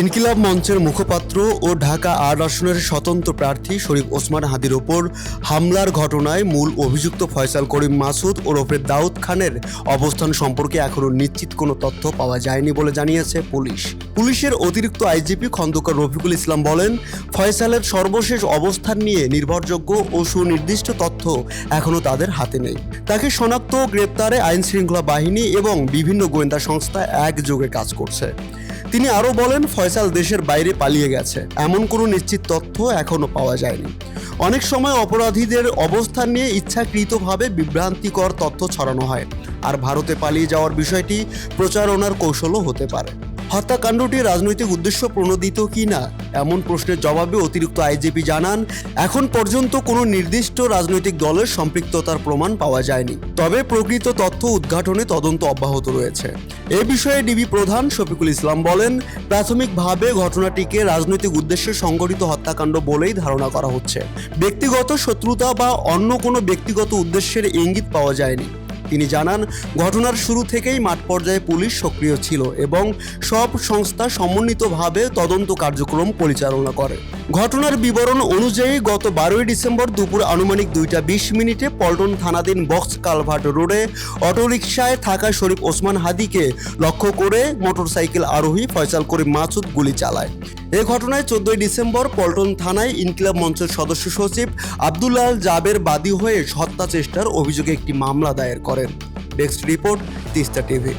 ইনকিলাব মঞ্চের মুখপাত্র ও ঢাকা আট আসনের স্বতন্ত্র প্রার্থী শরীফ ওসমান হাদির ওপর হামলার ঘটনায় মূল অভিযুক্ত ফয়সাল করিম মাসুদ ওরফে দাউদ খানের অবস্থান সম্পর্কে এখনও নিশ্চিত কোনো তথ্য পাওয়া যায়নি বলে জানিয়েছে পুলিশ। পুলিশের অতিরিক্ত আইজিপি খন্দকার রফিকুল ইসলাম বলেন, ফয়সালের সর্বশেষ অবস্থান নিয়ে নির্ভরযোগ্য ও সুনির্দিষ্ট তথ্য এখনও তাদের হাতে নেই। তাকে শনাক্ত ও গ্রেপ্তারে আইন শৃঙ্খলা বাহিনী এবং বিভিন্ন গোয়েন্দা সংস্থা একযোগে কাজ করছে। তিনি আরও বলেন দেশের বাইরে পালিয়ে গেছে। এমন কোনো নিশ্চিত তথ্য এখনও পাওয়া যায়নি। অনেক সময় অপরাধীদের অবস্থান নিয়ে ইচ্ছাকৃতভাবে বিভ্রান্তিকর তথ্য ছড়ানো হয়। আর ভারতে পালিয়ে যাওয়ার বিষয়টি প্রচারণার কৌশলও হতে পারে। হত্যাকাণ্ডটি রাজনৈতিক উদ্দেশ্য প্রণোদিত কি না এমন প্রশ্নের জবাবে অতিরিক্ত আইজিপি জানান, এখন পর্যন্ত কোনো নির্দিষ্ট রাজনৈতিক দলের সম্পৃক্ততার প্রমাণ পাওয়া যায়নি। তবে প্রকৃত তথ্য উদ্ঘাটনে তদন্ত অব্যাহত রয়েছে। এ বিষয়ে ডিবি প্রধান শফিকুল ইসলাম বলেন, প্রাথমিকভাবে ঘটনাটিকে রাজনৈতিক উদ্দেশ্যে সংগঠিত হত্যাকাণ্ড বলেই ধারণা করা হচ্ছে। ব্যক্তিগত শত্রুতা বা অন্য কোনো ব্যক্তিগত উদ্দেশ্যের ইঙ্গিত পাওয়া যায়নি। তিনি জানান, ঘটনার শুরু থেকেই মাঠ পর্যায়ে পুলিশ সক্রিয় ছিল এবং সব সংস্থা সমন্বিতভাবে তদন্ত কার্যক্রম পরিচালনা করে। ঘটনার বিবরণ অনুযায়ী গত বারোই ডিসেম্বর দুপুর আনুমানিক দুইটা বিশ মিনিটে পল্টন থানাধীন বক্স কালভার্ট রোডে অটোরিকশায় থাকা শরীফ ওসমান হাদিকে লক্ষ্য করে মোটরসাইকেল আরোহী ফয়সাল করিম মাসুদ গুলি চালায়। এ ঘটনায় চোদ্দই ডিসেম্বর পল্টন থানায় ইনকিলাব মঞ্চের সদস্য সচিব আবদুল্লাহ জাবের বাদী হয়ে হত্যা চেষ্টার অভিযোগে একটি মামলা দায়ের করেন ডেস্ক রিপোর্ট তিস্তা টিভি